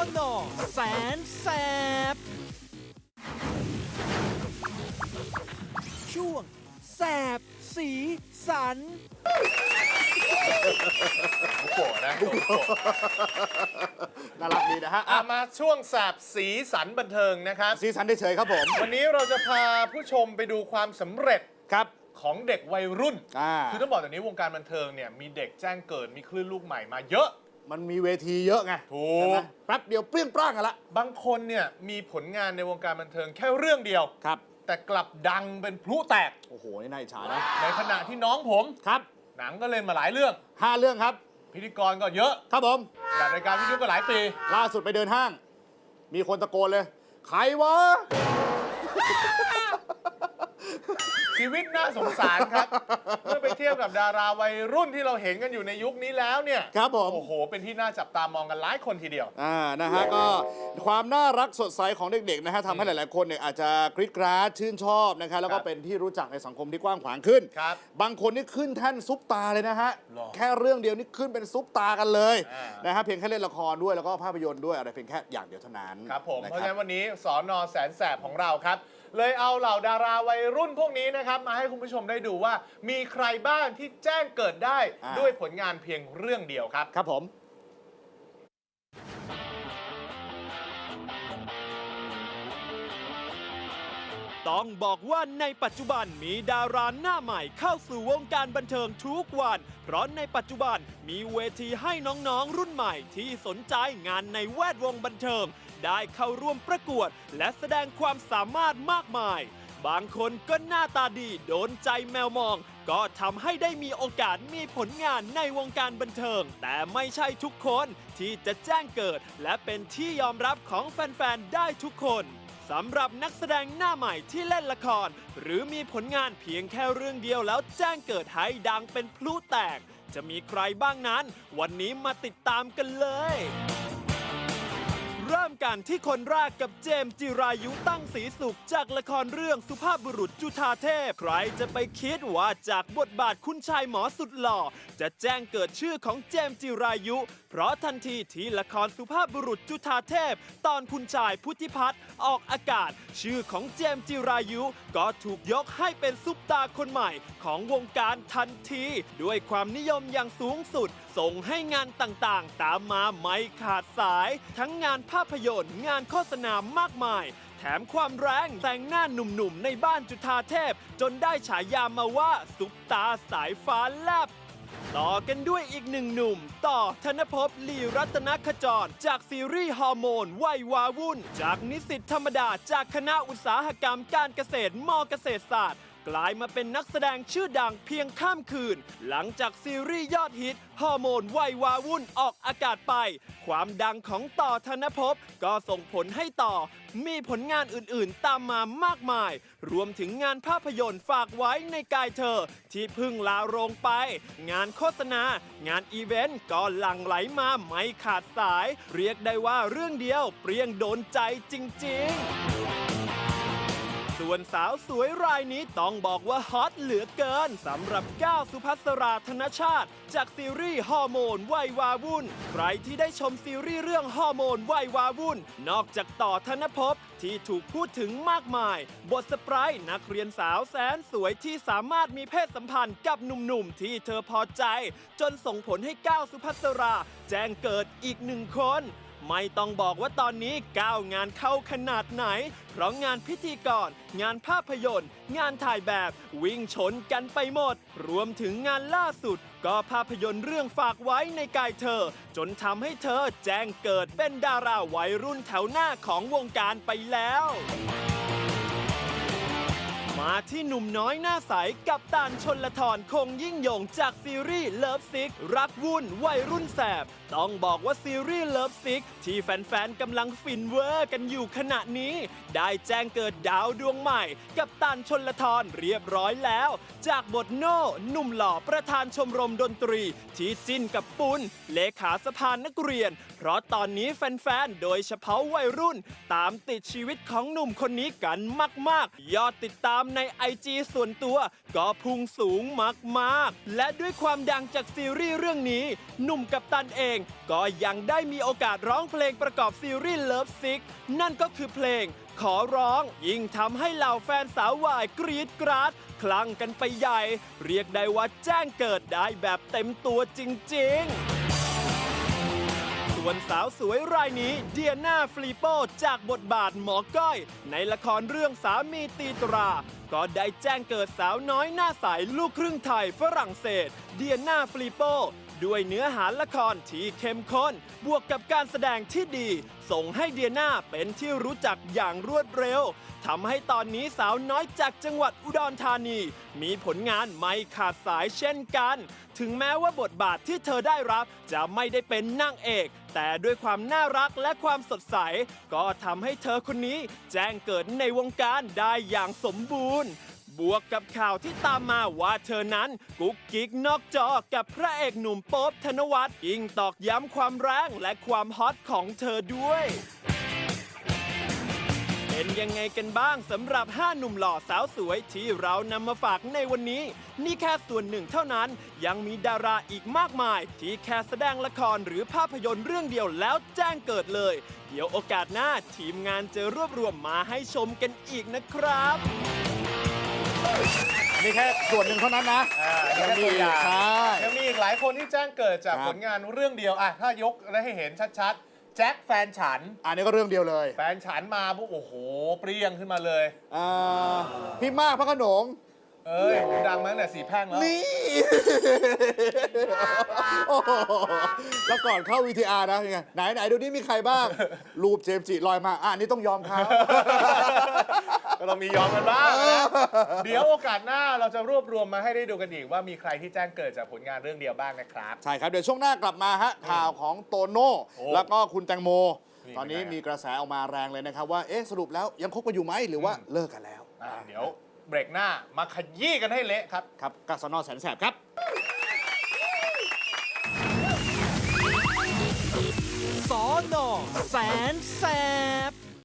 อนอแสนแสบ ช่วง แสบ สีสัน บุโกะนะบุโกะน่ารักดีนะฮะอะอะมาช่วงแสบสีสันบันเทิงนะครับ ซีซันได้เฉยครับผมวันนี้เราจะพาผู้ชมไปดูความสำเร็จครับ ของเด็กวัยรุ่น อ่า คือต้องบอกแบบนี้วงการบันเทิงเนี่ยมีเด็กแจ้งเกิดมีคลื่นลูกใหม่มาเยอะ มันมีเวทีเยอะไงถูก ใช่ไหมแป๊บเดียวเปรี้ยงปร้างกันละบางคนเนี่ยมีผลงานในวงการบันเทิงแค่เรื่องเดียว ครับ แต่กลับดังเป็นพลุแตก โอ้โห นี่น่าอิจฉานะ ในขณะที่น้องผม ครับหนังก็เล่นมาหลายเรื่อง ห้าเรื่องครับ พิธีกรก็เยอะครับผม จัดรายการวิทยุก็หลายปี ล่าสุดไปเดินห้าง มีคนตะโกนเลย ใครวะ ชีวิตน่าสงสารครับ เมื่อไปเทียบกับดาราวัยรุ่นที่เราเห็นกันอยู่ในยุคนี้แล้วเนี่ยครับผม โอ้โห เป็นที่น่าจับตามองกันหลายคนทีเดียว อ่านะฮะก็ความน่ารักสดใสของเด็กๆนะฮะทำให้หลายๆคนเนี่ยอาจจะกรี๊ดกราดชื่นชอบนะครับแล้วก็ครับเป็นที่รู้จักในสังคมที่กว้างขวางขึ้นครับบางคนนี่ขึ้นแท่นซุปตาเลยนะฮะหรอแค่เรื่องเดียวนี่ขึ้นเป็นซุปตากันเลยอ่าน นะฮะเพียงแค่เล่นละครด้วยแล้วก็ภาพยนตร์ด้วยอะไรเพียงแค่อย่างเดียวเท่านั้นครับผมนะเพราะฉะนั้นวันนี้สอนอแสนแสบของเราครับ เลยเอาเหล่าดาราวัยรุ่นพวกนี้นะครับ มาให้คุณผู้ชมได้ดูว่า มีใครบ้างที่แจ้งเกิดได้อ่า ด้วยผลงานเพียงเรื่องเดียวครับ ครับผม ต้องบอกว่าในปัจจุบันมีดาราหน้าใหม่เข้าสู่วงการบันเทิงทุกวัน เพราะในปัจจุบันมีเวทีให้น้องๆรุ่นใหม่ที่สนใจงานในแวดวงบันเทิง ได้เข้าร่วมประกวด และแสดงความสามารถมากมาย บางคนก็หน้าตาดีโดนใจแมวมอง ก็ทำให้ได้มีโอกาสมีผลงานในวงการบันเทิง แต่ไม่ใช่ทุกคนที่จะแจ้งเกิด และเป็นที่ยอมรับของแฟน ๆ ได้ทุกคนสำหรับนักแสดงหน้าใหม่ที่เล่นละคร หรือมีผลงานเพียงแค่เรื่องเดียวแล้วแจ้งเกิดให้ดังเป็นพลุแตก จะมีใครบ้างนั้น วันนี้มาติดตามกันเลย กันที่คนแรกกับเจมส์จิรายุตั้งศรีสุข จากละครเรื่องสุภาพบุรุษจุธาเทพ ใครจะไปคิดว่าจากบทบาทคุณชายหมอสุดหล่อ จะแจ้งเกิดชื่อของเจมส์จิรายุเพราะทันทีที่ละครสุภาพบุรุษจุธาเทพ ตอนคุณชายพุทธิพัฒน์ออกอากาศ ชื่อของเจมส์จิรายุ ก็ถูกยกให้เป็นซุปตาคนใหม่ของวงการทันที ด้วยความนิยมอย่างสูงสุด ส่งให้งานต่างๆ ตามมาไม่ขาดสาย ทั้งงานภาพยนตร์งานโฆษณามากมายแถมความแรงแต่งหน้าหนุ่มๆ ในบ้านจุธาเทพ จนได้ฉายามาว่าซุปตาสายฟ้าแลบ ต่อกันด้วยอีกหนึ่งหนุ่ม ต่อธนภพลีรัตนขจร จากซีรีส์ฮอร์โมนวัยวาวุ่น จากนิสิตธรรมดา จากคณะอุตสาหกรรมการเกษตรมเกษตรศาสตร์ กลายมาเป็นนักแสดงชื่อดังเพียงข้ามคืน หลังจากซีรีส์ยอดฮิตฮอร์โมนวัยวาวุ่นออกอากาศไป ความดังของต่อธนภพก็ส่งผลให้ต่อ มีผลงานอื่นๆ ตามมามากมาย รวมถึงงานภาพยนตร์ฝากไว้ในกายเธอ ที่เพิ่งลาโรงไป งานโฆษณา งานอีเวนต์ก็หลั่งไหลมาไม่ขาดสาย เรียกได้ว่าเรื่องเดียวเปรี้ยงโดนใจจริง ๆ ส่วนสาวสวยรายนี้ต้องบอกว่าฮอตเหลือเกินสำหรับก้าวสุภัสราธนชาติ จากซีรีส์ฮอร์โมนวัยวาวุ่น ใครที่ได้ชมซีรีส์เรื่องฮอร์โมนวัยวาวุ่น นอกจากต่อธนภพที่ถูกพูดถึงมากมาย บทสปรายนักเรียนสาวแสนสวยที่สามารถมีเพศสัมพันธ์กับหนุ่มๆ ที่เธอพอใจ จนส่งผลให้ก้าวสุภัสรา แจ้งเกิดอีกหนึ่งคน ไม่ต้องบอกว่าตอนนี้ก้าวงานเข้าขนาดไหน เพราะงานพิธีกร งานภาพยนตร์ งานถ่ายแบบวิ่งชนกันไปหมด รวมถึงงานล่าสุด ก็ภาพยนตร์เรื่องฝากไว้ในกายเธอ จนทำให้เธอแจ้งเกิดเป็นดาราวัยรุ่นแถวหน้าของวงการไปแล้ว ที่หนุ่มน้อยหน้าใสกับตานชนละทรคงยิ่งยงจากซีรีส์เลิฟซิกรักวุ่นวัยรุ่นแสบ ต้องบอกว่าซีรีส์เลิฟซิกที่แฟนๆกำลังฟินเวอร์กันอยู่ขณะนี้ ได้แจ้งเกิดดาวดวงใหม่ กับตานชนละทรเรียบร้อยแล้ว จากบทโน่หนุ่มหล่อประธานชมรมดนตรี ที่จิ้นกับปุณเลขาสภานักเรียน เพราะตอนนี้แฟนๆโดยเฉพาะวัยรุ่น ตามติดชีวิตของหนุ่มคนนี้กันมาก ๆ ยอดติดตามในไอจีส่วนตัว ก็พุ่งสูงมากๆ และด้วยความดังจากซีรีส์เรื่องนี้ หนุ่มกัปตันเอง ก็ยังได้มีโอกาสร้องเพลงประกอบซีรีส์เลิฟซิกนั่นก็คือเพลงขอร้องยิ่งทำให้เหล่าแฟนสาววายกรีดกราด คลั่งกันไปใหญ่ เรียกได้ว่าแจ้งเกิดได้แบบเต็มตัวจริงๆส่วนสาวสวยรายนี้เดียนาฟลีโปจากบทบาทหมอก้อย ในละครเรื่องสามีตีตรา ก็ได้แจ้งเกิดสาวน้อยหน้าใสลูกครึ่งไทยฝรั่งเศส เดียนาฟลีโป ด้วยเนื้อหาละครที่เข้มข้น บวกกับการแสดงที่ดี ส่งให้เดียนาเป็นที่รู้จักอย่างรวดเร็วทำให้ตอนนี้สาวน้อยจากจังหวัดอุดรธานี มีผลงานไม่ขาดสายเช่นกัน ถึงแม้ว่าบทบาทที่เธอได้รับจะไม่ได้เป็นนางเอก แต่ด้วยความน่ารักและความสดใส ก็ทำให้เธอคนนี้แจ้งเกิดในวงการได้อย่างสมบูรณ์ บวกกับข่าวที่ตามมาว่าเธอนั้น กุ๊กกิ๊กนอกจอกับพระเอกหนุ่มโป๊บธนวัฒน์ยิ่งตอกย้ำความแรงและความฮอตของเธอด้วยเป็นยังไงกันบ้างสำหรับ 5 หนุ่มหล่อสาวสวยที่เรานำมาฝากในวันนี้ นี่แค่ส่วนหนึ่งเท่านั้นยังมีดาราอีกมากมาย ที่แค่แสดงละครหรือภาพยนตร์เรื่องเดียวแล้วแจ้งเกิดเลย เดี๋ยวโอกาสหน้าทีมงานจะรวบรวมมาให้ชมกันอีกนะครับ นี่แค่ส่วนหนึ่งเท่านั้นนะอ่านี่ยังแค่มีตัวอย่างใช่ ยังมีอีกหลายคนที่แจ้งเกิดจากครับ ผลงานเรื่องเดียวอะถ้ายกได้ให้เห็นชัดๆ แจ็คแฟนฉัน อันนี้ก็เรื่องเดียวเลยแฟนฉันมาปุ๊บโอ้โห เปรี้ยงขึ้นมาเลย อ่าพี่มากพระโขนงเอ้ยดังมาตั้งแต่สีแพร่งแล้ว นี่ โอ้โหแล้วก่อนเข้า VTR นะเป็นไงไหนไหนดูนี่มีใครบ้าง รูปเจมส์จิลอยมาอะอันนี้ต้องยอมเขา ก็ต้องมียอมกันบ้างนะเดี๋ยวโอกาสหน้าเราจะรวบรวมมาให้ได้ดูกันอีกว่ามีใครที่แจ้งเกิดจากผลงานเรื่องเดียวบ้างนะครับ ใช่ครับ เดี๋ยวช่วงหน้ากลับมาฮะข่าวของโตโน่โอ้แล้วก็คุณแตงโม นี่ตอนนี้เป็นไงมีกระแสออกมาแรงเลยนะครับ ว่าเอ๊ะสรุปแล้วยังคบกันอยู่ไหมหรือว่าเลิกกันแล้วอะเดี๋ยวเบรกหน้ามาขยี้กันให้เละครับ ครับกัสนอแสนแสบครับ สอนอแสนแสบ